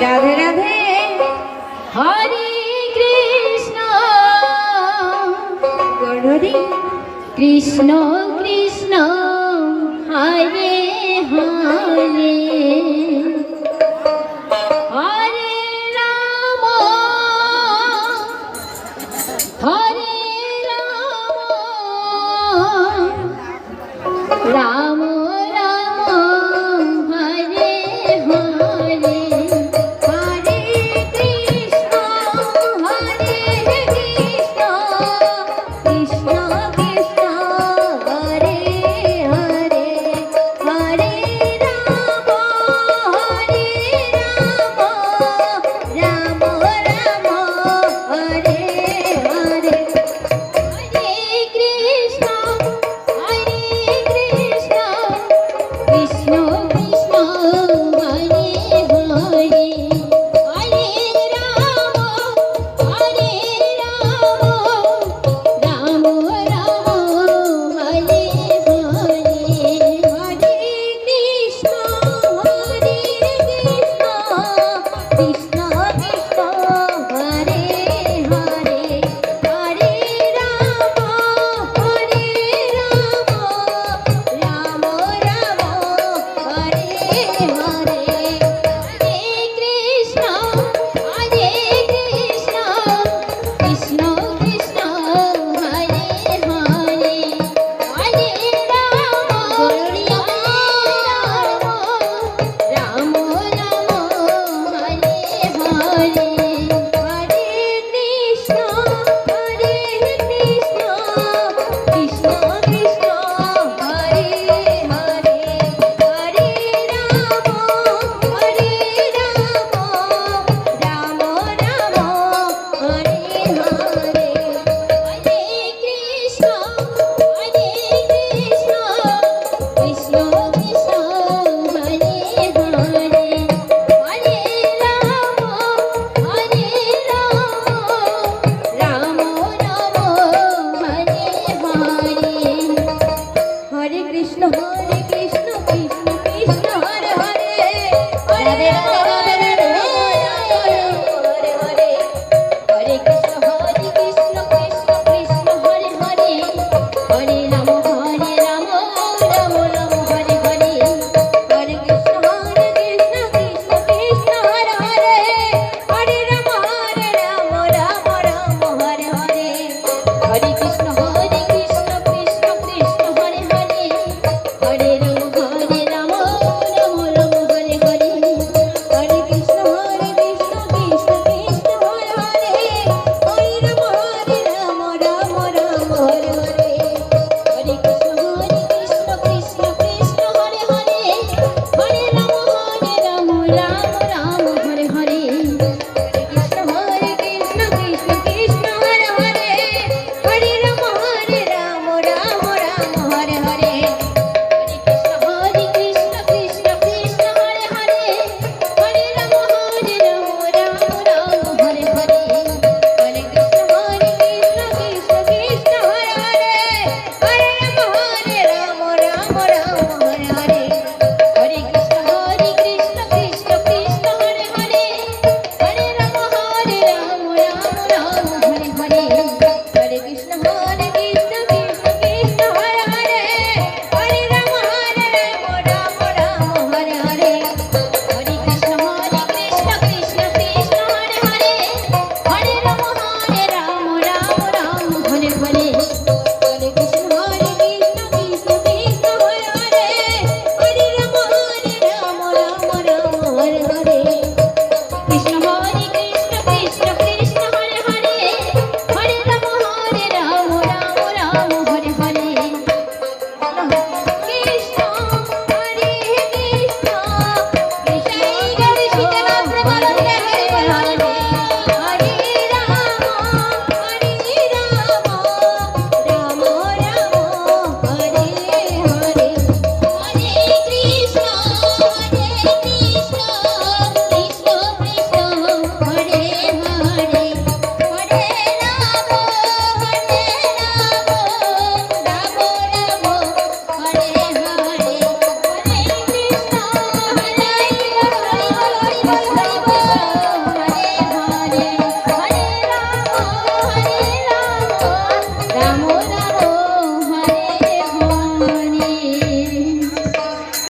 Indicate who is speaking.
Speaker 1: Radhe Radhe. Hare Krishna. Hare Krishna Krishna Hare Hare. Hare Ram. Hare Ram. Ram